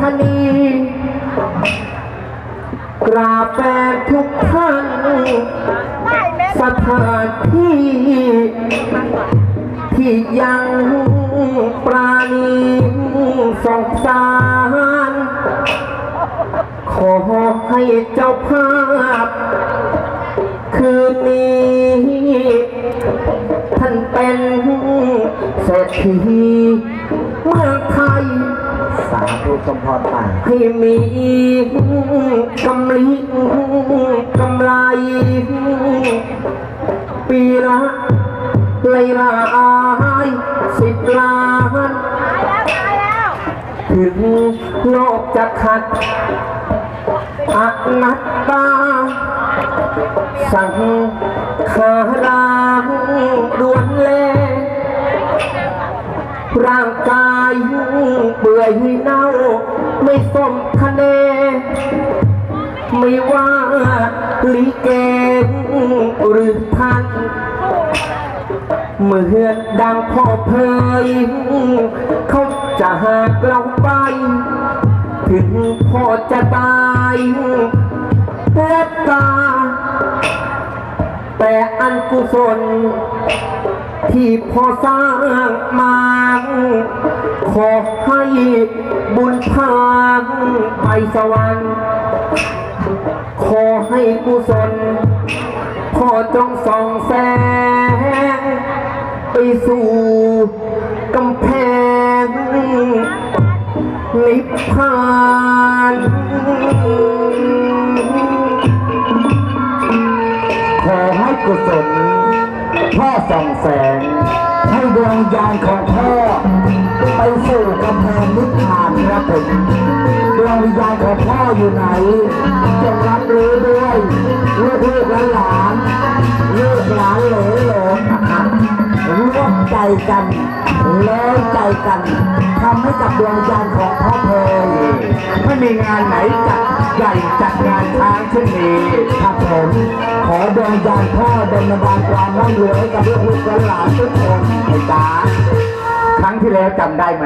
ธนีกราบแฟนทุกท่านสถานที่ ที่ยังปราณีสงสาร ขอให้เจ้าภาพ คืนนี้ ท่านเป็นเศรษฐีาธุสมพรป่าให้มีกำลิกำไร ปีละเลยลายสิบล้านถึงโลกจะขัดอนัตตา สังขาร ร่างกายเปื่อยเน่า ไม่สมคะแนนไม่ว่าลิเกหรือท่านเมื่อดังพ่อเพยเขาจะหากเราไป ถึงพ่อจะตายและตา แต่อันกุศล ที่พ่อสร้างมาขอให้บุญพางไปสวรรค์ ขอให้กุศลพอจงส่องแสง ไปสู่กำแพงนิพพานขอให้กุศล พ่อส่องแสง ให้ดวงวิญญาณของพ่อ ไปสู่กำแพงนิพพานครับผมดวงวิญญาณของพ่ออยู่ไหนจงรับรู้ด้วยลูกลูกหลานหลานลูกหลานเหลนหลนร่วมใจกันแล้วใจกันทำให้กับดวงวิญญาณของพ่อเพยไม่มีงานไหนจัดใหญ่จัดงานช้างเช่นนี้ครับผมขอดวงวิญญาณพ่อดลบัน ดาลความร่ำรวยให้กับลูกลูกหลานทุกคนไอ้จ๋าครั้งที่แล้วจำได้ไหม